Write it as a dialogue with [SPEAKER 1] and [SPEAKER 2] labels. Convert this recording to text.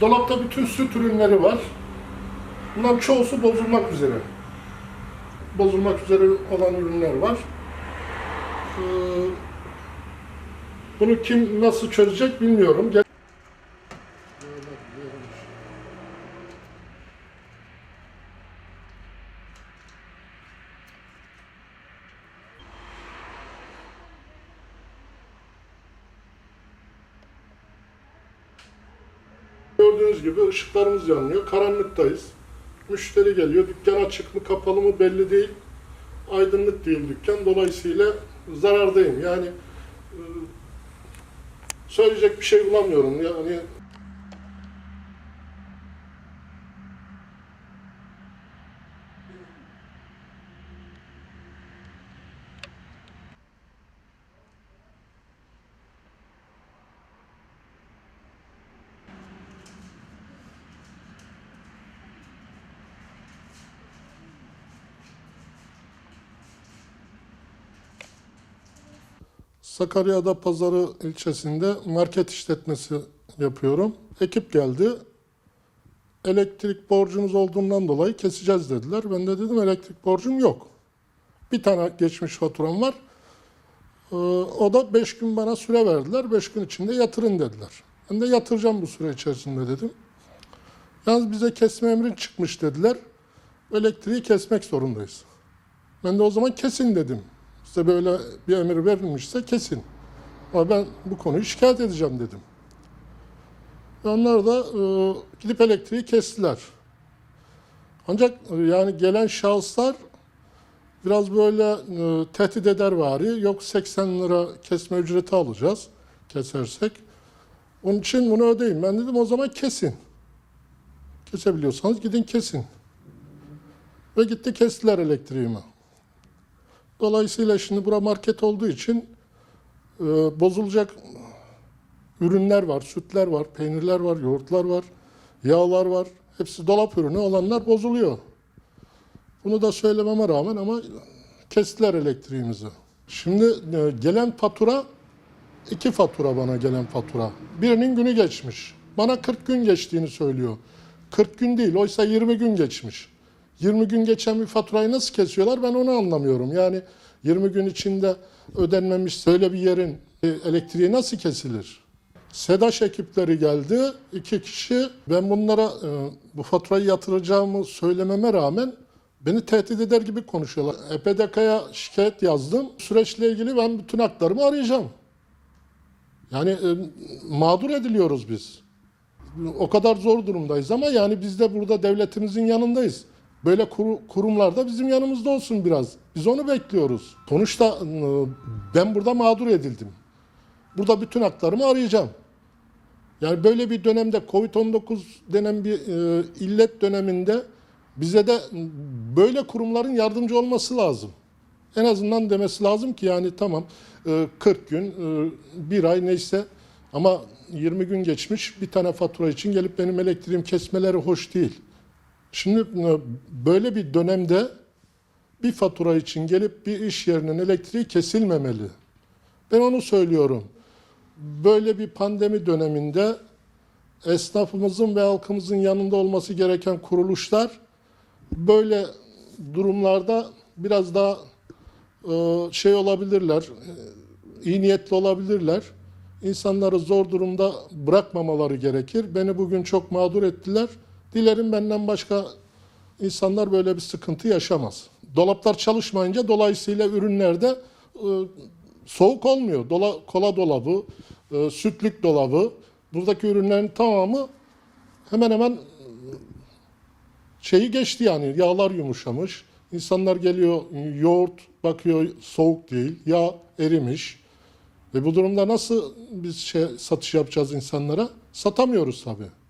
[SPEAKER 1] Dolapta bütün süt ürünleri var. Bunların çoğusu bozulmak üzere. Bozulmak üzere olan ürünler var. Ee, bunu kim nasıl çözecek bilmiyorum. Gördüğünüz gibi ışıklarımız yanıyor. Karanlıktayız. Müşteri geliyor. Dükkan açık mı kapalı mı belli değil. Aydınlık değil dükkan. Dolayısıyla zarardayım. Yani e, söyleyecek bir şey bulamıyorum. Yani Sakarya'da Pazarı ilçesinde market işletmesi yapıyorum. Ekip geldi. Elektrik borcunuz olduğundan dolayı keseceğiz dediler. Ben de dedim elektrik borcum yok. Bir tane geçmiş faturam var. Ee, o da 5 gün bana süre verdiler. 5 gün içinde yatırın dediler. Ben de yatıracağım bu süre içerisinde dedim. Yalnız bize kesme emrin çıkmış dediler. Elektriği kesmek zorundayız. Ben de o zaman kesin dedim. Size böyle bir emir verilmişse kesin. Ama ben bu konuyu şikayet edeceğim dedim. Onlar da e, gidip elektriği kestiler. Ancak e, yani gelen şahıslar biraz böyle e, tehdit eder vari. Yok 80 lira kesme ücreti alacağız kesersek. Onun için bunu ödeyin. Ben dedim o zaman kesin. Kesebiliyorsanız gidin kesin. Ve gitti kestiler elektriğimi. Dolayısıyla şimdi bura market olduğu için e, bozulacak ürünler var, sütler var, peynirler var, yoğurtlar var, yağlar var. Hepsi dolap ürünü olanlar bozuluyor. Bunu da söylememe rağmen ama kestiler elektriğimizi. Şimdi e, gelen fatura, iki fatura bana gelen fatura. Birinin günü geçmiş. Bana 40 gün geçtiğini söylüyor. 40 gün değil, oysa 20 gün geçmiş. 20 gün geçen bir faturayı nasıl kesiyorlar ben onu anlamıyorum. Yani 20 gün içinde ödenmemiş böyle bir yerin e, elektriği nasıl kesilir? SEDAŞ ekipleri geldi. iki kişi. Ben bunlara e, bu faturayı yatıracağımı söylememe rağmen beni tehdit eder gibi konuşuyorlar. EPDK'ya şikayet yazdım. Süreçle ilgili ben bütün haklarımı arayacağım. Yani e, mağdur ediliyoruz biz. O kadar zor durumdayız ama yani biz de burada devletimizin yanındayız. Böyle kuru- kurumlarda bizim yanımızda olsun biraz. Biz onu bekliyoruz. Sonuçta e, ben burada mağdur edildim. Burada bütün haklarımı arayacağım. Yani böyle bir dönemde Covid-19 denen bir e, illet döneminde bize de böyle kurumların yardımcı olması lazım. En azından demesi lazım ki yani tamam e, 40 gün, bir ay neyse ama 20 gün geçmiş bir tane fatura için gelip benim elektriğim kesmeleri hoş değil. Şimdi e, böyle bir dönemde bir fatura için gelip bir iş yerinin elektriği kesilmemeli. Ben onu söylüyorum. Böyle bir pandemi döneminde esnafımızın ve halkımızın yanında olması gereken kuruluşlar böyle durumlarda biraz daha e, şey olabilirler, e, iyi niyetli olabilirler. İnsanları zor durumda bırakmamaları gerekir. Beni bugün çok mağdur ettiler. Dilerim benden başka insanlar böyle bir sıkıntı yaşamaz. Dolaplar çalışmayınca dolayısıyla ürünlerde e, soğuk olmuyor. Dola, kola dolabı, e, sütlük dolabı, buradaki ürünlerin tamamı hemen hemen e, şeyi geçti yani yağlar yumuşamış. İnsanlar geliyor yoğurt bakıyor soğuk değil, yağ erimiş. Ve bu durumda nasıl biz şey, satış yapacağız insanlara? Satamıyoruz tabii.